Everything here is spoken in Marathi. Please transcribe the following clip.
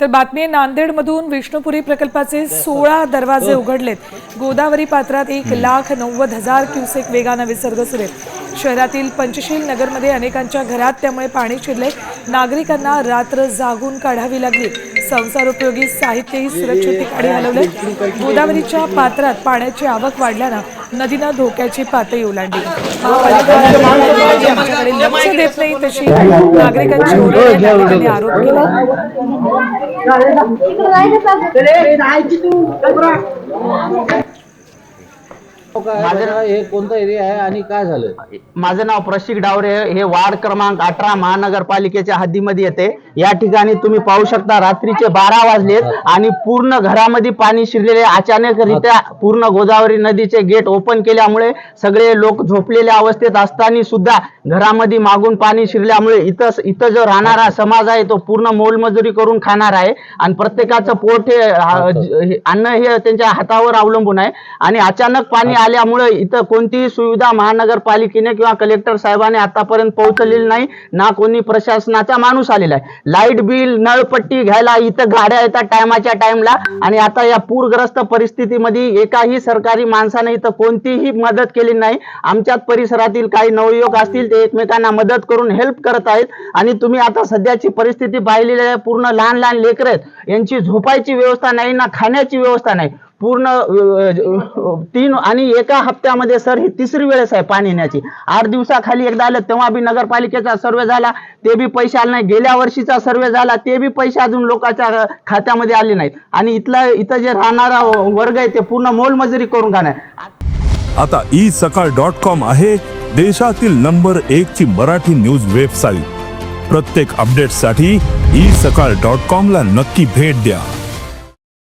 तर बातमी नांदेडमधून विष्णुपुरी प्रकल्पाचे सोळा दरवाजे उघडलेत. गोदावरी पात्रात एक लाख नव्वद हजार क्युसेक वेगानं विसर्ग सुरू शहरातील पंचशील नगरमध्ये अनेकांच्या घरात त्यामुळे पाणी शिरले. नागरिकांना रात्र जागून काढावी लागली. संसारोपयोगी साहित्यही सुरक्षित ठिकाणी हलवले. गोदावरीच्या पात्रात पाण्याची आवक वाढल्यानं नदीनं धोक्याची पातळी ओलांडली. महापालिका आमच्याकडे लक्ष देत नाही तशी नागरिकांची ओरड. नागरिकांनी आरोप केला. माझं हे कोणता एरिया आहे आणि काय झालं माझं नाव प्रशिक डावरे हे वार्ड क्रमांक अठरा महानगरपालिकेच्या हद्दीमध्ये येते. या ठिकाणी तुम्ही पाहू शकता रात्रीचे बारा वाजलेत आणि पूर्ण घरामध्ये पाणी शिरलेले अचानक रित्या पूर्ण गोदावरी नदीचे गेट ओपन केल्यामुळे सगळे लोक झोपलेल्या अवस्थेत असताना सुद्धा घरामध्ये मागून पाणी शिरल्यामुळे इथं इथं जो राहणारा समाज आहे तो पूर्ण मोलमजुरी करून खाणार आहे. आणि प्रत्येकाचं पोट हे हा, ज- हे- अन्न हे त्यांच्या हातावर अवलंबून आहे. आणि अचानक पाणी आल्यामुळे इथं कोणतीही सुविधा महानगरपालिकेने किंवा कलेक्टर साहेबांनी आतापर्यंत पोहोचलेली नाही ना कोणी प्रशासनाचा माणूस आलेला आहे. लाइट बिल नळपट्टी घ्यायला इथं गाड्या येतात टायमाच्या टाइमला आणि आता या पूरग्रस्त परिस्थितीमध्ये एकाही सरकारी माणसाने इथं कोणतीही मदत केली नाही. आमच्याच परिसरातील काही नवयुवक असतील ते एकमेकांना मदत करून हेल्प करत आहेत आणि तुम्ही आता सध्याची परिस्थिती पाहिलेली आहे पूर्ण लहान लहान लेकर आहेत. यांची झोपायची व्यवस्था नाही ना खाण्याची व्यवस्था नाही. पूर्ण तीन आणि एका हप्त्यामध्ये सर ही तिसरी वेळेस आहे पाणी येण्याची. आठ दिवसाखाली एकदा आलं तेव्हा बी नगरपालिकेचा सर्वे झाला ते बी पैसे आले नाही गेल्या वर्षीचा सर्वे झाला ते बी पैसे अजून लोकांच्या खात्यामध्ये आले नाहीत. आणि इथला इथं जे राहणारा वर्ग आहे ते पूर्ण मोलमजुरी करून खाणार आता ई सकाळ डॉट कॉम आहे देशातील नंबर एक ची मराठी न्यूज वेबसाईट. प्रत्येक अपडेटसाठी ई सकाळ डॉट कॉम ला नक्की भेट द्या.